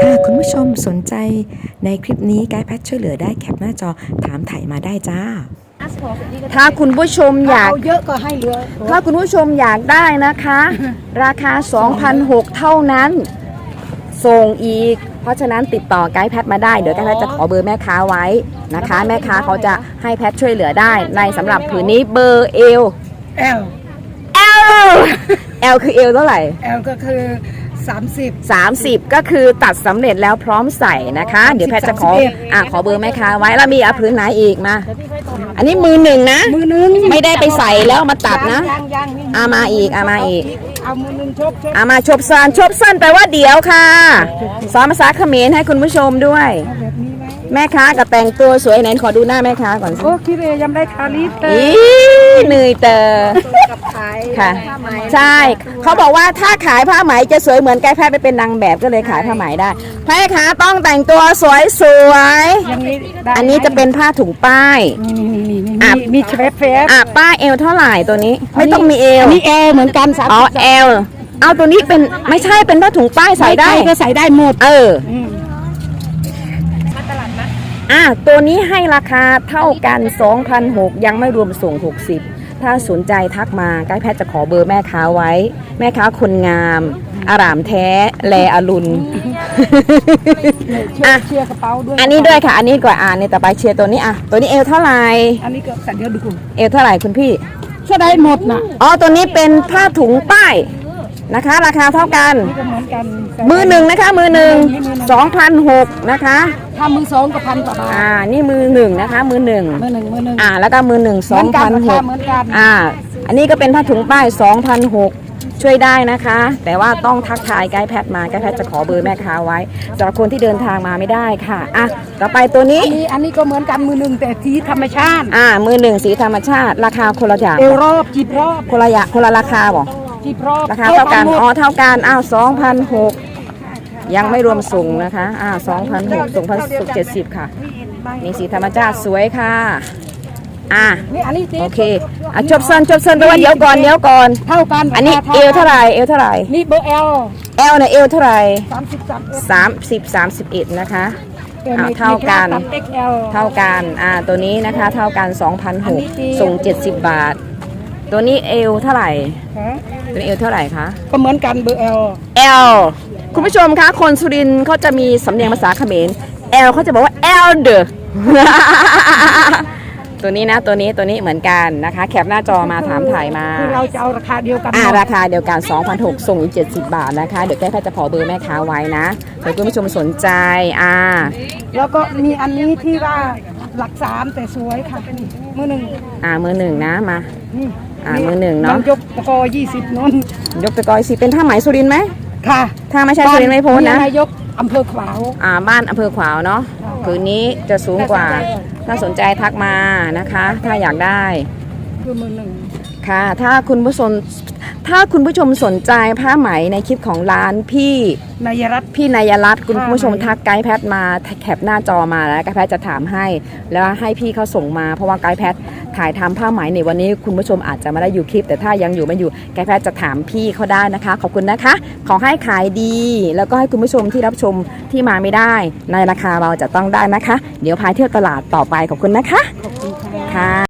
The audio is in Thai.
ค่ะ คุณผู้ชมสนใจในคลิปนี้ไกด์แพทช่วยเหลือได้แคปหน้าจอถามถ่ายมาได้จ้า ถ้าคุณผู้ชมอยากเอาเยอะก็ให้เหลือถ้าคุณผู้ชมอยากได้นะคะ ราคา2,600เท่านั้น ส่งอีก เพราะฉะนั้นติดต่อไกด์แพทมาได้ เดี๋ยวไกด์แพทจะขอเบอร์แม่ค้าไว้นะคะ แม่ค้าเขาจะให้แพทช่วยเหลือได้ในสำหรับผืนนี้เบอร์เอลแอล L L คือเอลเท่าไหร่ แอลก็คือ 30 30 ก็คือตัดสำเร็จแล้วพร้อมใส่นะคะ เดี๋ยวแพทย์จะขอ31อะขอเบอร์แม่ค้าไว้แล้วมีอะพื้นไหนอีกมา อันนี้มือหนึ่งนะ มือนึงไม่ได้ไปใส่แล้วมาตัดนะยังยังนี่อะมาอีกอะมาอีกเอามือนึงชกชกอามาชบซานชบสั้นแปลว่าเดี๋ยวค่ะสอนภาษาเขมรให้คุณผู้ชมด้วยแบบนี้ไหมแม่ค้ากับแต่งตัวสวยไหนขอดูหน้าแม่ค้าก่อนสิโอ้คิดเลยยังได้คาลิเตออีร์ เหนื่อยเตอกับขายค่ะใช่เขาบอกว่าถ้าขายผ้าไหมจะสวยเหมือนไก่แพทย์ไปเป็นนางแบบก็เลยขายผ้าไหมได้แม่ค้าต้องแต่งตัวสวยสวยอย่างนี้ได้ๆอันนี้จะเป็นผ้าถุงป้าย นี่นี่นี่นี่อะ มีมีเชฟเฟสอะป้ายเอวเท่าไหร่ตัวนี้ ไม่ต้องมีเอวอันนี้แอลเหมือนกันสามอ๋อเอลเอาตัวนี้เป็นไม่ใช่เป็นผ้าถุงป้ายใส่ได้ ใครก็ใส่ได้หมด เออ อืม อะตัวนี้ให้ราคาเท่ากัน2,600ยังไม่รวมส่ง 60 ถ้าสนใจทักมาไกด์แพทย์จะขอเบอร์แม่ค้าไว้ แม่ค้าคนงาม อารามแท้ แลอรุณ เชียอะ ร์เชียร์กระเป๋าด้วยอันนี้ด้วยค่ะ อันนี้ก่อนอ่านในต่อไปเชียร์ตัวนี้อะ ตัวนี้เอวเท่าไหร่ อันนี้ก็แต่เดี๋ยวดูเอวเท่าไหร่คุณพี่ใช้ได้หมดนะอ๋อ ตัวนี้เป็นผ้าถุงป้ายนะคะ ราคาเท่ากันนี่ก็เหมือนกันมือหนึ่งนะคะ มือหนึ่ง2,600นะคะ ถ้ามือสองก็พันกว่าบาทอ่า นี่มือหนึ่งนะคะ มือหนึ่งมือหนึ่งมือหนึ่งอ่า แล้วก็มือหนึ่งเหมือนกันราคา2,600เหมือนกันอ่า อันนี้ก็เป็นผ้าถุงป้าย2,006ช่วยได้นะคะ แต่ว่าต้องทักทายไกด์แพทมาไกด์แพทจะขอเบอร์แม่ค้าไว้สำหรับคนที่เดินทางมาไม่ได้ค่ะอะต่อไปตัวนี้ อันนี้อันนี้ก็เหมือนกันมือหนึ่งแต่ทีธรรมชาติ อ่า มือหนึ่งสีธรรมชาติ ราคาคนละอย่างเอวรอบจีบรอบคนละอย่างคนละราคาบ่จีบรอบราคาเท่ากันหมดอ๋อเท่ากันอ้าว2,006 ยังไม่รวมส่งนะคะอ่า2,006ส่งพันสุก70ค่ะ นี่สีธรรมชาติสวยค่ะ อะนี่อันนี้จีโอเคอะจบเซินจบเซินไปลว่าเดี๋ยวก่อนเดี๋ยวก่อนเท่ากันอันนี้รคเอวเท่าไหร่เอวเท่าไหร่นี่เบอร์เอลเอลเนี่ยเอวเท่าไหร่สามสิบสามเอสสามสิบสามสิบเอ็ดนะคะแต่อ่ามีเท่ากันมีแค่ XL เท่ากันอ่าตัวนี้นะคะเท่ากันอันนี้จริง2,006ส่ง 70 บาท ตัวนี้เอวเท่าไหร่ฮะตัวนี้เอวเท่าไหร่คะก็เหมือนกันเบอร์เอล L คุณผู้ชมคะคนสุรินทร์เขาจะมีสำเนียงภาษาเขมร L เขาจะบอกว่า L เดอตัวนี้นะตัวนี้ตัวนี้เหมือนกันนะคะ แคปหน้าจอมาถามถ่ายมาคือเราจะเอาราคาเดียวกันอ่าหมดราคาเดียวกัน2,006ส่งอีก70 บาทนะคะ เดี๋ยวแก้แพทย์จะขอเบอร์แม่ค้าไว้นะเผื่อคุณผู้ชมสนใจอ่าแล้วก็มีอันนี้ที่ว่าหลักสามแต่สวยค่ะนี่มือหนึ่งอ่ามือหนึ่งนะมานี่อ่ามือหนึ่งเนอะองยกตะกอยี่สิบนนยกตะกอยสิเป็นผ้าไหมสุรินทร์ไหม ค่ะถ้าไม่ใช่สุรินทร์ไม่โพ้นนะ นายกอำเภอขวาว อ่าบ้านอำเภอขวาวเนาะผืนนี้จะสูงกว่า ถ้าสนใจทักมานะคะ ถ้าอยากได้ คือมือหนึ่งค่ะ ถ้าคุณผู้ชมถ้าคุณผู้ชมสนใจผ้าไหมในคลิปของร้านพี่นายรัตน์ พี่นายรัตน์คุณค่ะผู้ชมทักไกด์แพทมาแคปหน้าจอมาแล้วไกด์แพทจะถามให้ แล้วให้พี่เขาส่งมาเพราะว่าไกด์แพทถ่ายทำผ้าไหมในวันนี้คุณผู้ชมอาจจะไม่ได้อยู่คลิป แต่ถ้ายังอยู่ไม่อยู่ไกด์แพทจะถามพี่เขาได้นะคะ ขอบคุณนะคะ ขอให้ขายดี แล้วก็ให้คุณผู้ชมที่รับชมที่มาไม่ได้ ในราคาเราจะต้องได้นะคะ เดี๋ยวพาเที่ยวตลาดต่อไปขอบคุณนะคะขอบคุณค่ะค่ะ